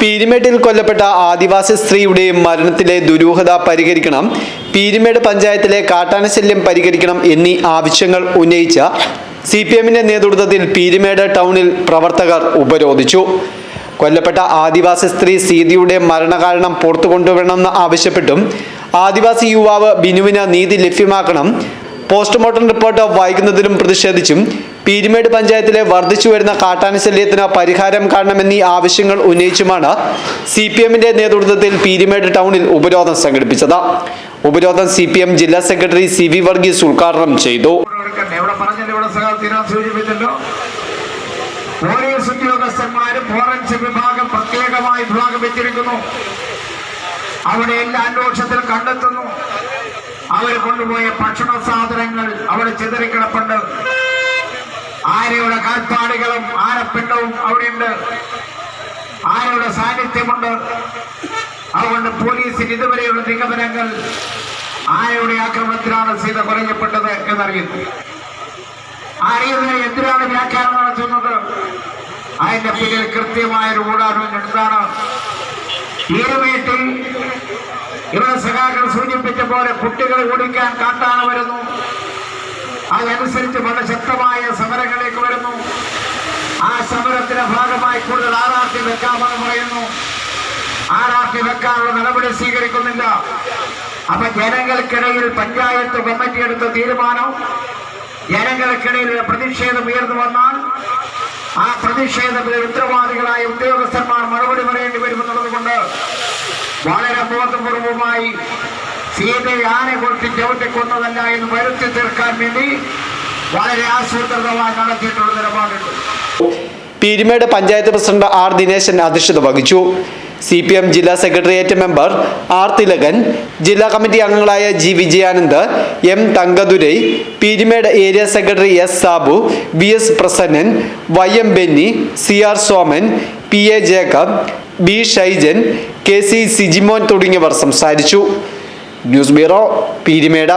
പീരിമേട്ടിൽ കൊല്ലപ്പെട്ട ആദിവാസി സ്ത്രീയുടെ മരണത്തിലെ ദുരൂഹത പരിഹരിക്കണം പീരിമേട് പഞ്ചായത്തിലെ കാട്ടാനശല്യം പരിഹരിക്കണം എന്നീ ആവശ്യങ്ങൾ ഉന്നയിച്ച സി പി എമ്മിന്റെ നേതൃത്വത്തിൽ പീരിമേട് ടൗണിൽ പ്രവർത്തകർ ഉപരോധിച്ചു. കൊല്ലപ്പെട്ട ആദിവാസി സ്ത്രീ സീതിയുടെ മരണകാരണം പുറത്തു കൊണ്ടുവരണമെന്ന് ആവശ്യപ്പെട്ടും ആദിവാസി യുവാവ് ബിനുവിന് നീതി ലഭ്യമാക്കണം പോസ്റ്റ്മോർട്ടം റിപ്പോർട്ട് വായിക്കുന്നതിലും പ്രതിഷേധിച്ചും പീരുമേട് പഞ്ചായത്തിലെ വർദ്ധിച്ചു വരുന്ന കാട്ടാനശല്യത്തിന് പരിഹാരം കാണണമെന്നീ ആവശ്യങ്ങൾ ഉന്നയിച്ചുമാണ് സി പി എമ്മിന്റെ നേതൃത്വത്തിൽ പീരുമേട് ടൗണിൽ ഉപരോധം സംഘടിപ്പിച്ചത്. ഉപരോധം സി പി എം ജില്ലാ സെക്രട്ടറി സി വി വർഗീസ് ഉദ്ഘാടനം ചെയ്തു. പോലീസ് ഉദ്യോഗസ്ഥന്മാരും ഫോറൻസിക് വിഭാഗം പ്രത്യേകമായി വെച്ചിരിക്കുന്നു. അവിടെ എല്ലാ കണ്ടെത്തുന്നു. അവർ കൊണ്ടുപോയ ഭക്ഷണ സാധനങ്ങൾ അവിടെ ചിതറിക്കിടപ്പുണ്ട് ആനയുടെ കാൽപ്പാടുകളും ആരപ്പിണ്ടവും അവിടെയുണ്ട്. ആരുടെ സാന്നിധ്യമുണ്ട്. അതുകൊണ്ട് പോലീസിന് ഇതുവരെയുള്ള നിഗമനങ്ങൾ ആരുടെ ആക്രമണത്തിലാണ് സീത കുറയപ്പെട്ടത് എന്നറിയുന്നു. അറിയുന്നത് എന്തിനാണ് വ്യാഖ്യാനം നടത്തുന്നത്? അതിന്റെ പിന്നിൽ കൃത്യമായ ഒരു ഊടാനും എന്താണ്? ഈ വീട്ടിൽ ഇവിടെ സഖാക്കൾ സൂചിപ്പിച്ച പോലെ കുട്ടികളെ ഓടിക്കാൻ കാട്ടാണ് വരുന്നു. അതനുസരിച്ച് വളരെ ശക്തമായ സമരങ്ങളിലേക്ക് വരുന്നു. ആ സമരത്തിന്റെ ഭാഗമായി കൂടുതൽ ആറാർത്തി വെക്കാമെന്ന് പറയുന്നു. ആറാർത്തി വെക്കാനുള്ള നടപടി സ്വീകരിക്കുന്നില്ല. അപ്പൊ ജനങ്ങൾക്കിടയിൽ പഞ്ചായത്ത് കമ്മിറ്റി എടുത്ത തീരുമാനം ജനങ്ങൾക്കിടയിൽ പ്രതിഷേധം ഉയർന്നു വന്നാൽ ആ പ്രതിഷേധത്തിൽ ഉത്തരവാദികളായ ഉദ്യോഗസ്ഥന്മാർ മറുപടി പറയേണ്ടി വരുമെന്നുള്ളത് കൊണ്ട് വളരെ ബോധപൂർവമായി സീതയെ ആനെ കൊടുത്ത് ചവിട്ടിക്കൊന്നതല്ല എന്ന് വരുത്തി തീർക്കാൻ വേണ്ടി വളരെ ആസൂത്രിതമായി നടത്തിയിട്ടുള്ള നിലപാടുണ്ട്. പീരുമേട് പഞ്ചായത്ത് പ്രസിഡന്റ് ആർ ദിനേശൻ അധ്യക്ഷത വഹിച്ചു. സി പി എം ജില്ലാ സെക്രട്ടേറിയറ്റ് മെമ്പർ ആർ തിലകൻ ജില്ലാ കമ്മിറ്റി അംഗങ്ങളായ G Vijayanand M Thangadurai Peermade area secretary S Sabu V S Prasannan Y M Benny C R Soman P A Jacob B Shaijan K C Sijimon തുടങ്ങിയവർ സംസാരിച്ചു. News bureau Peermade.